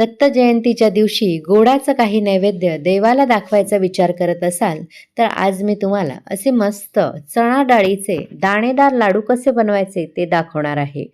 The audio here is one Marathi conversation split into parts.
दत्त जयंतीच्या दिवशी गोडाचं काही नैवेद्य देवाला दाखवायचा विचार करत असाल तर आज मी तुम्हाला असे मस्त चणा डाळीचे दाणेदार लाडू कसे बनवायचे ते दाखवणार आहे.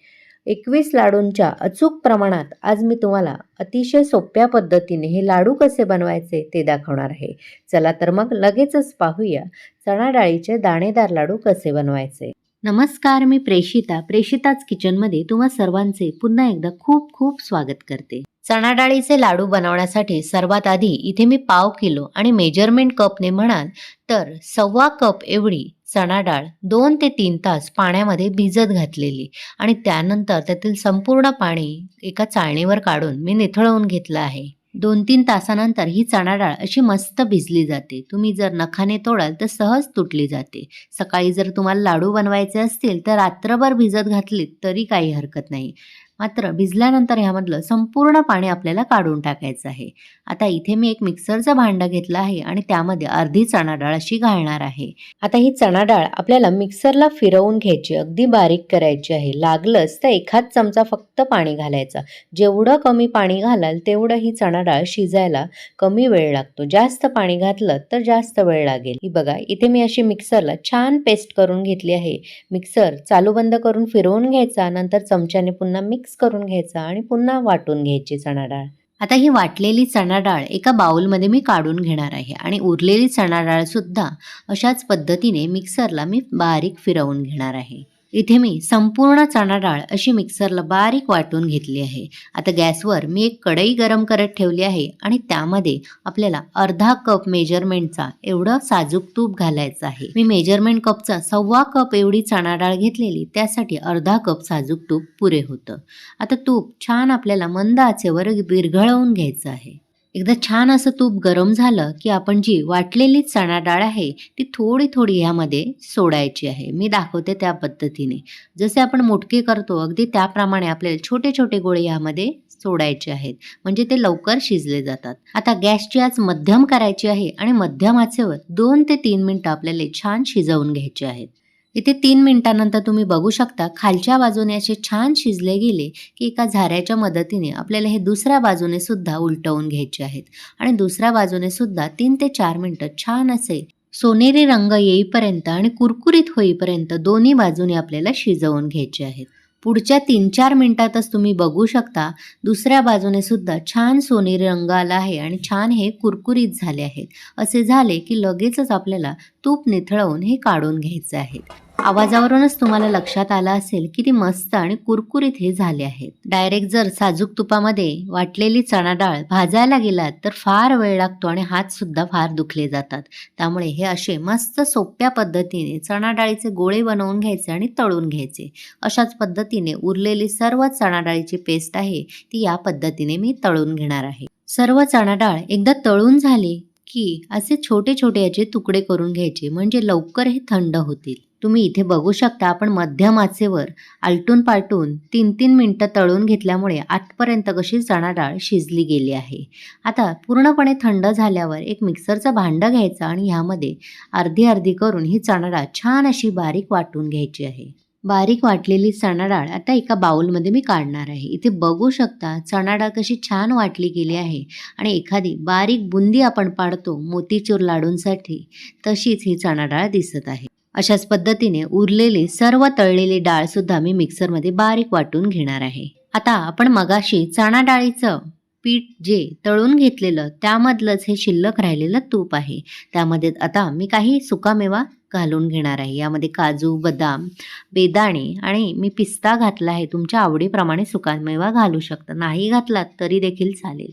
एकवीस लाडूंच्या अचूक प्रमाणात आज मी तुम्हाला अतिशय सोप्या पद्धतीने हे लाडू कसे बनवायचे ते दाखवणार आहे. चला तर मग लगेचच पाहूया चणा डाळीचे दाणेदार लाडू कसे बनवायचे. नमस्कार मी प्रेषिता. प्रेषिताच किचनमध्ये तुम्हा सर्वांचे पुन्हा एकदा खूप खूप स्वागत करते. चणाडाळीचे लाडू बनवण्यासाठी सर्वात आधी इथे मी पाव किलो आणि मेजरमेंट कपने म्हणाल तर सव्वा कप एवढी चणा डाळ दोन ते तीन तास पाण्यामध्ये भिजत घातलेली आणि त्यानंतर त्यातील संपूर्ण पाणी एका चाळणीवर काढून मी निथळवून घेतलं आहे. दोन तीन तासानंतर ही चणा डाळ अशी मस्त भिजली जाते. तुम्ही जर नखाने तोडाल तर सहज तुटली जाते. सकाळी जर तुम्हाला लाडू बनवायचे असतील तर रात्रभर भिजत घातलीत तरी काही हरकत नाही. मात्र भिजल्यानंतर ह्यामधलं संपूर्ण पाणी आपल्याला काढून टाकायचं आहे. आता इथे मी एक मिक्सरचं भांडं घेतलं आहे आणि त्यामध्ये अर्धी चणा डाळ अशी घालणार आहे. आता ही चणा डाळ आपल्याला मिक्सरला फिरवून घ्यायची अगदी बारीक करायची आहे. लागलंच तर एखाद चमचा फक्त पाणी घालायचा. जेवढं कमी पाणी घालाल तेवढं ही चणा डाळ शिजायला कमी वेळ लागतो. जास्त पाणी घातलं तर जास्त वेळ लागेल. ही बघा इथे मी अशी मिक्सरला छान पेस्ट करून घेतली आहे. मिक्सर चालू बंद करून फिरवून घ्यायचा नंतर चमच्याने पुन्हा मिक्स मिक्स करून घ्यायचा आणि पुन्हा वाटून घ्यायची चणा डाळ आता ही वाटलेली चणा डाळ एका बाउलमध्ये मी काढून घेणार आहे आणि उरलेली चणा डाळ सुद्धा अशाच पद्धतीने मिक्सरला मी बारीक फिरवून घेणार आहे. इथे मी संपूर्ण चणा डाळ अशी मिक्सरला बारीक वाटून घेतली आहे. आता गॅसवर मी एक कढई गरम करत ठेवली आहे आणि त्यामध्ये आपल्याला अर्धा कप मेजरमेंटचा एवढं साजूक तूप घालायचं आहे. मी मेजरमेंट कपचा सव्वा कप एवढी चणा डाळ घेतलेली त्यासाठी अर्धा कप साजूक तूप पुरे होतं. आता तूप छान आपल्याला मंद आचेवर विरघळवून घ्यायचं आहे. एकदा छान असं तूप गरम झालं की आपण जी वाटलेली चणा डाळ आहे ती थोडी थोडी ह्यामध्ये सोडायची आहे. मी दाखवते त्या पद्धतीने. जसे आपण मोटके करतो अगदी त्याप्रमाणे आपल्याला छोटे छोटे गोळे ह्यामध्ये सोडायचे आहेत. म्हणजे ते लवकर शिजले जातात. आता गॅसची आज मध्यम करायची आहे आणि मध्यम आचेवर दोन ते तीन मिनटं आपल्याला छान शिजवून घ्यायचे आहेत. इथे तीन मिनिटानंतर तुम्ही बघू शकता खालच्या बाजूने असे छान शिजले गेले की एका झाऱ्याच्या मदतीने आपल्याला हे दुसऱ्या बाजूने सुद्धा उलटवून घ्यायचे आहेत. आणि दुसऱ्या बाजूने सुद्धा तीन ते चार मिनिटं छान असे सोनेरी रंग येईपर्यंत आणि कुरकुरीत होईपर्यंत दोन्ही बाजूने आपल्याला शिजवून घ्यायचे आहेत. पुढच्या तीन चार मिनिटातच तुम्ही बघू शकता दुसऱ्या बाजूने सुद्धा छान सोनेरी रंग आला आहे आणि छान हे कुरकुरीत झाले आहेत. असे झाले की लगेचच आपल्याला तूप निथळवून हे काढून घ्यायचे आहेत. आवाजावरूनच तुम्हाला लक्षात आलं असेल की ती मस्त आणि कुरकुरीत हे झाले आहेत. डायरेक्ट जर साजूक तुपामध्ये वाटलेली चणा डाळ भाजायला गेलात तर फार वेळ लागतो आणि हात सुद्धा फार दुखले जातात. त्यामुळे हे असे मस्त सोप्या पद्धतीने चणा डाळीचे गोळे बनवून घ्यायचे आणि तळून घ्यायचे. अशाच पद्धतीने उरलेली सर्व चणा डाळीची पेस्ट आहे ती या पद्धतीने मी तळून घेणार आहे. सर्व चणा डाळ एकदा तळून झाली की असे छोटे छोटे याचे तुकडे करून घ्यायचे म्हणजे लवकर हे थंड होतील. तुम्ही इथे बघू शकता आपण मध्यम आचेवर आलटून पालटून तीन तीन मिनटं तळून घेतल्यामुळे आतपर्यंत कशी चणा डाळ शिजली गेली आहे. आता पूर्णपणे थंड झाल्यावर एक मिक्सरचं भांडं घ्यायचं आणि ह्यामध्ये अर्धी अर्धी करून ही चणा डाळ छान अशी बारीक वाटून घ्यायची आहे. बारीक वाटलेली चणा डाळ आता एका बाउलमध्ये मी काढणार आहे. इथे बघू शकता चणा डाळ कशी छान वाटली गेली आहे आणि एखादी बारीक बुंदी आपण पाडतो मोतीचूर लाडूंसाठी तशीच ही चणा डाळ दिसत आहे. अशाच पद्धतीने उरलेली सर्व तळलेली डाळ सुद्धा मी मिक्सरमध्ये बारीक वाटून घेणार आहे. आता आपण मगाशी चणा डाळीचं पीठ जे तळून घेतलेलं त्यामधलंच हे शिल्लक राहिलेलं तूप आहे. त्यामध्ये आता मी काही सुकामेवा घालून घेणार आहे. यामध्ये काजू बदाम बेदाणे आणि मी पिस्ता घातला आहे. तुमच्या आवडीप्रमाणे सुकामेवा घालू शकता. नाही घातलात तरी देखील चालेल.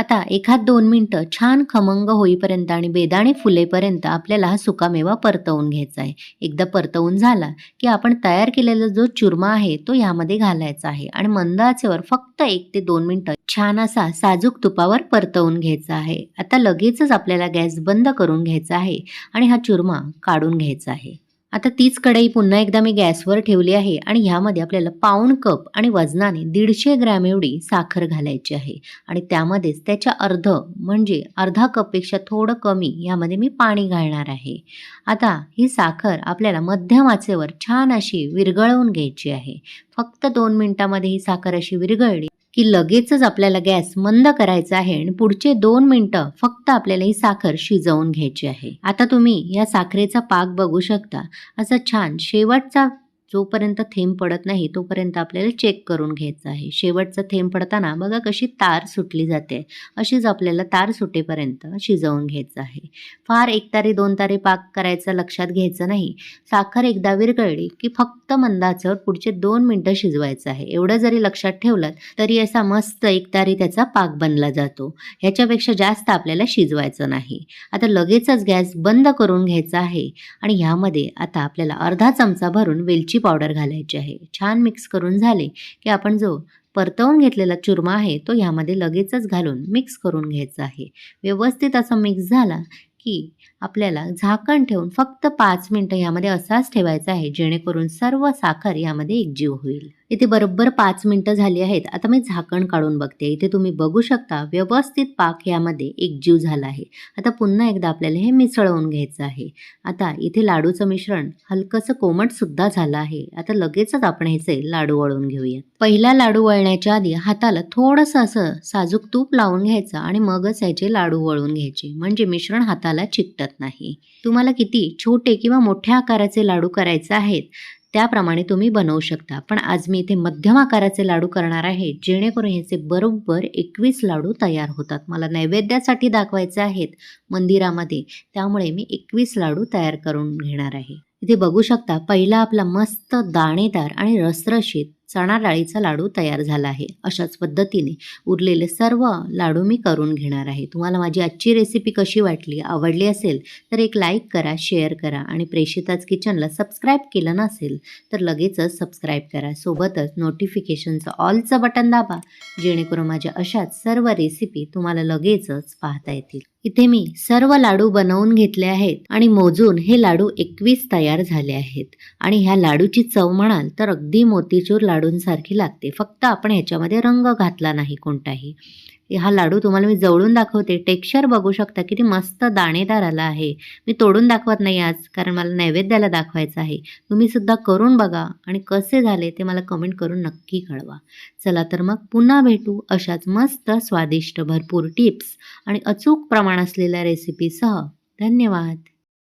आता एखाद दोन मिनटं छान खमंग होईपर्यंत आणि बेदाणे फुलेपर्यंत आपल्याला हा सुकामेवा परतवून घ्यायचा आहे. एकदा परतवून झाला की आपण तयार केलेला जो चुरमा आहे तो यामध्ये घालायचा आहे आणि मंद आचेवर फक्त एक ते दोन मिनटं छान असा साजूक तुपावर परतवून घ्यायचा आहे. आता लगेचच आपल्याला गॅस बंद करून घ्यायचा आहे आणि हा चुरमा काढून घ्यायचा आहे. आता तीच कढई पुन्हा एकदा मी गॅसवर ठेवली आहे आणि ह्यामध्ये आपल्याला पाऊण कप आणि वजनाने दीडशे ग्रॅम एवढी साखर घालायची आहे. आणि त्यामध्येच त्याच्या अर्ध म्हणजे अर्धा कपपेक्षा थोडं कमी यामध्ये मी पाणी घालणार आहे. आता ही साखर आपल्याला मध्यम आचेवर छान अशी विरघळवून घ्यायची आहे. फक्त दोन मिनिटामध्ये ही साखर अशी विरघळली की लगेचच आपल्याला गॅस मंद करायचा आहे आणि पुढचे दोन मिनटं फक्त आपल्याला ही साखर शिजवून घ्यायची आहे. आता तुम्ही या साखरेचा पाक बघू शकता. असा छान शेवटचा जोपर्यंत थेंब पडत नाही तोपर्यंत आपल्याला चेक करून घ्यायचं आहे. शेवटचा थेंब पडताना बघा कशी तार सुटली जाते. अशीच आपल्याला तार सुटेपर्यंत शिजवून घ्यायचं आहे. फार एक तारी दोन तारी पाक करायचं लक्षात घ्यायचं नाही. साखर एकदा विरघळली की फक्त मंदाचं पुढचे दोन मिनटं शिजवायचं आहे. एवढं जरी लक्षात ठेवलं तरी असा मस्त एक तारी त्याचा पाक बनला जातो. ह्याच्यापेक्षा जास्त आपल्याला शिजवायचं नाही. आता लगेचच गॅस बंद करून घ्यायचा आहे. आणि ह्यामध्ये आता आपल्याला अर्धा चमचा भरून वेलची पावडर घालायची आहे. छान मिक्स करून झाले की आपण जो परतवून घेतलेला चुरमा आहे तो ह्यामध्ये लगेचच घालून मिक्स करून घ्यायचा आहे. व्यवस्थित असा मिक्स झाला की आपल्याला झाकण ठेवून फक्त पाच मिनटं यामध्ये असाच ठेवायचा आहे जेणेकरून सर्व साखर यामध्ये एकजीव होईल. इथे बरोबर पाच मिनटं झाली आहेत. आता मी झाकण काढून बघते. इथे तुम्ही बघू शकता व्यवस्थित पाक यामध्ये एकजीव झाला आहे. आता पुन्हा एकदा आपल्याला हे मिसळवून घ्यायचं आहे. आता इथे लाडूचं मिश्रण हलकंसं कोमट सुद्धा झालं आहे. आता लगेचच आपण ह्याचे लाडू वळून घेऊयात. पहिला लाडू वळण्याच्या आधी हाताला थोडंसं असं साजूक तूप लावून घ्यायचं आणि मगच याचे लाडू वळून घ्यायचे. म्हणजे मिश्रण हाताला चिकटत नाही. तुम्हाला किती छोटे किंवा मोठ्या आकाराचे लाडू करायचे आहेत त्याप्रमाणे तुम्ही बनवू शकता. पण आज मी इथे मध्यम आकाराचे लाडू करणार आहे जेणेकरून ह्याचे बरोबर एकवीस लाडू तयार होतात. मला नैवेद्यासाठी दाखवायचे आहेत मंदिरामध्ये त्यामुळे मी एकवीस लाडू तयार करून घेणार आहे. इथे बघू शकता पहिला आपला मस्त दाणेदार आणि रसरशीत चणा डाळीचा लाडू तयार झाला आहे. अशाच पद्धतीने उरलेले सर्व लाडू मी करून घेणार आहे. तुम्हाला माझी आजची रेसिपी कशी वाटली आवडली असेल तर एक लाईक करा शेअर करा आणि प्रेषिताज किचनला सबस्क्राईब केलं नसेल तर लगेचच सबस्क्राईब करा. सोबतच नोटिफिकेशनचं ऑलचं बटन दाबा जेणेकरून माझ्या अशाच सर्व रेसिपी तुम्हाला लगेचच पाहता येतील. इथे मी सर्व लाडू बनवून घेतले आहेत आणि मोजून हे लाडू एकवीस तयार झाले आहेत. आणि ह्या लाडूची चव म्हणाल तर अगदी मोतीचूर लाडूंसारखी लागते. फक्त आपण ह्याच्यामध्ये रंग घातला नाही कोणताही. हा लाडू तुम्हाला मी जवळून दाखवते. टेक्स्चर बघू शकता किती मस्त दाणेदार आला आहे. मी तोडून दाखवत नाही आज कारण मला नैवेद्याला दाखवायचं आहे. तुम्ही सुद्धा करून बघा आणि कसे झाले ते मला कमेंट करून नक्की कळवा. चला तर मग पुन्हा भेटू अशाच मस्त स्वादिष्ट भरपूर टिप्स आणि अचूक प्रमाण असलेल्या रेसिपीसह धन्यवाद.